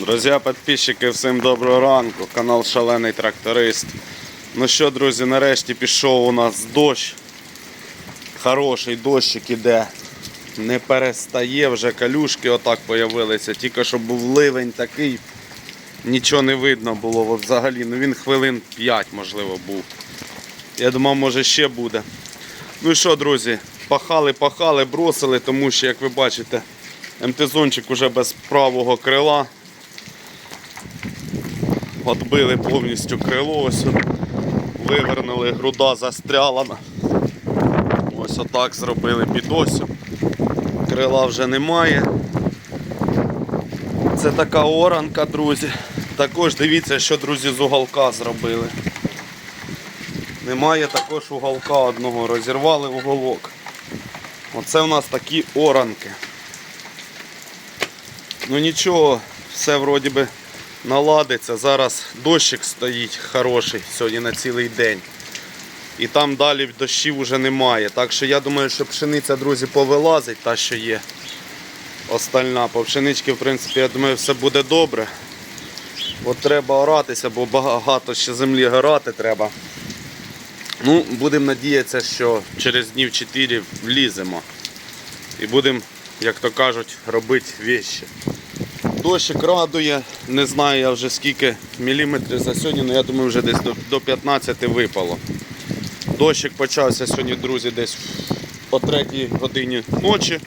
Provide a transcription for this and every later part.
Друзі, підписчики, всім доброго ранку. Канал Шалений Тракторист. Ну що, друзі, нарешті пішов у нас дощ. Хороший дощик іде. Не перестає, вже калюшки отак появилися. Тільки що був ливень такий, нічого не видно було взагалі. Ну він хвилин 5, можливо, був. Я думав, може ще буде. Ну і що, друзі, пахали, пахали, бросили, тому що, як ви бачите, МТ-зончик уже без правого крила. Отбили повністю крило, ось вивернули, груда застряла. Ось отак зробили під осю. Крила вже немає. Це така оранка, друзі. Також дивіться, що друзі з уголка зробили. Немає також уголка одного, розірвали уголок. Оце у нас такі оранки. Ну нічого, все вроді би наладиться. Зараз дощик стоїть хороший сьогодні на цілий день. І там далі дощів вже немає. Так що я думаю, що пшениця, друзі, повилазить, та що є. Остальна. По пшенички, в принципі, я думаю, все буде добре. От треба оратися, бо багато ще землі горати треба. Ну, будемо надіятися, що через днів 4 вліземо. І будемо, як то кажуть, робити вещі. Дощик радує, не знаю я вже скільки міліметрів за сьогодні, але я думаю, вже десь до, до 15 випало. Дощик почався сьогодні, друзі, десь о 3 годині ночі.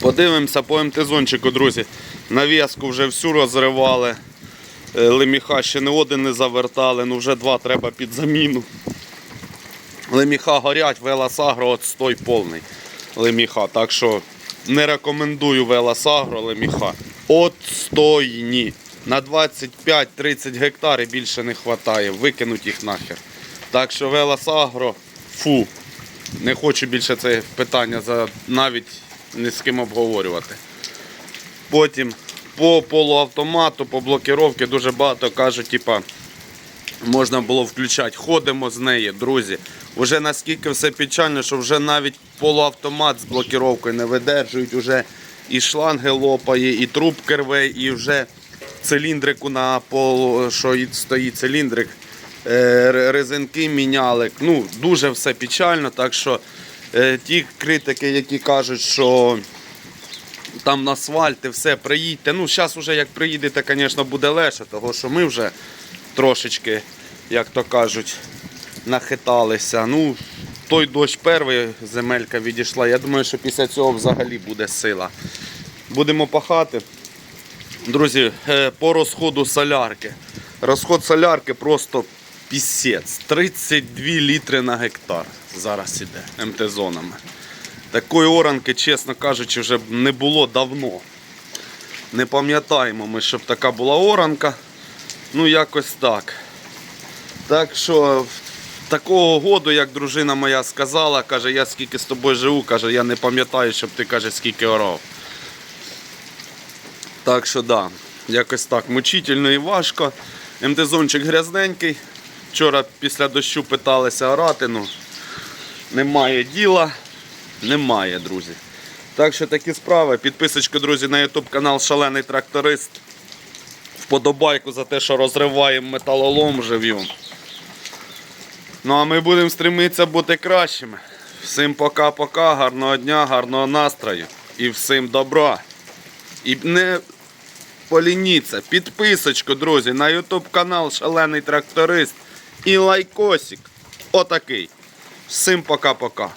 Подивимося по МТ-зончику, друзі. Нав'язку вже всю розривали. Е, Леміха ще не один не завертали, ну вже два треба під заміну. Леміха горять, Веласагро отстой повний леміха. Так що не рекомендую Веласагро леміха. Отстойні. На 25-30 гектарів більше не вистачає. Викинуть їх нахер. Так що Веласагро фу. Не хочу більше це питання за навіть ні з ким обговорювати. Потім по полуавтомату, по блокіровці дуже багато кажуть, типа, можна було включати. Ходимо з неї, друзі. Уже наскільки все печально, що вже навіть полуавтомат з блокіровкою не видержують, уже і шланги лопає, і трубки рве, і вже циліндрику на пол, що стоїть циліндрик, е, резинки міняли. Ну, дуже все печально. Так що е, ті критики, які кажуть, що там на асфальті, все, приїдьте. Ну, зараз вже як приїдете, звісно, буде легше, тому що ми вже трошечки, як то кажуть, нахиталися. Ну, той дощ перший, земелька відійшла. Я думаю, що після цього взагалі буде сила. Будемо пахати. Друзі, е, по розходу солярки. Розход солярки просто пісець. 32 літри на гектар зараз іде МТ-зонами. Такої оранки, чесно кажучи, вже не було давно. Не пам'ятаємо ми, щоб така була оранка. Ну, якось так. Так що такого году, як дружина моя сказала, каже, я скільки з тобою живу, каже, я не пам'ятаю, щоб ти каже, скільки орав. Так що да, якось так мучительно і важко. МТ-зончик грязненький. Вчора після дощу питалися орати, ну немає діла. Немає, друзі. Так що такі справи. Підписочку, друзі, на YouTube канал Шалений Тракторист. Вподобайку за те, що розриваємо металолом жив'ю. Ну а ми будемо стремитися бути кращими. Всім пока-пока, гарного дня, гарного настрою і всім добра. І не полініться. Підписочку, друзі, на YouTube канал Шалений Тракторист і лайкосик. Отакий. Всім пока-пока.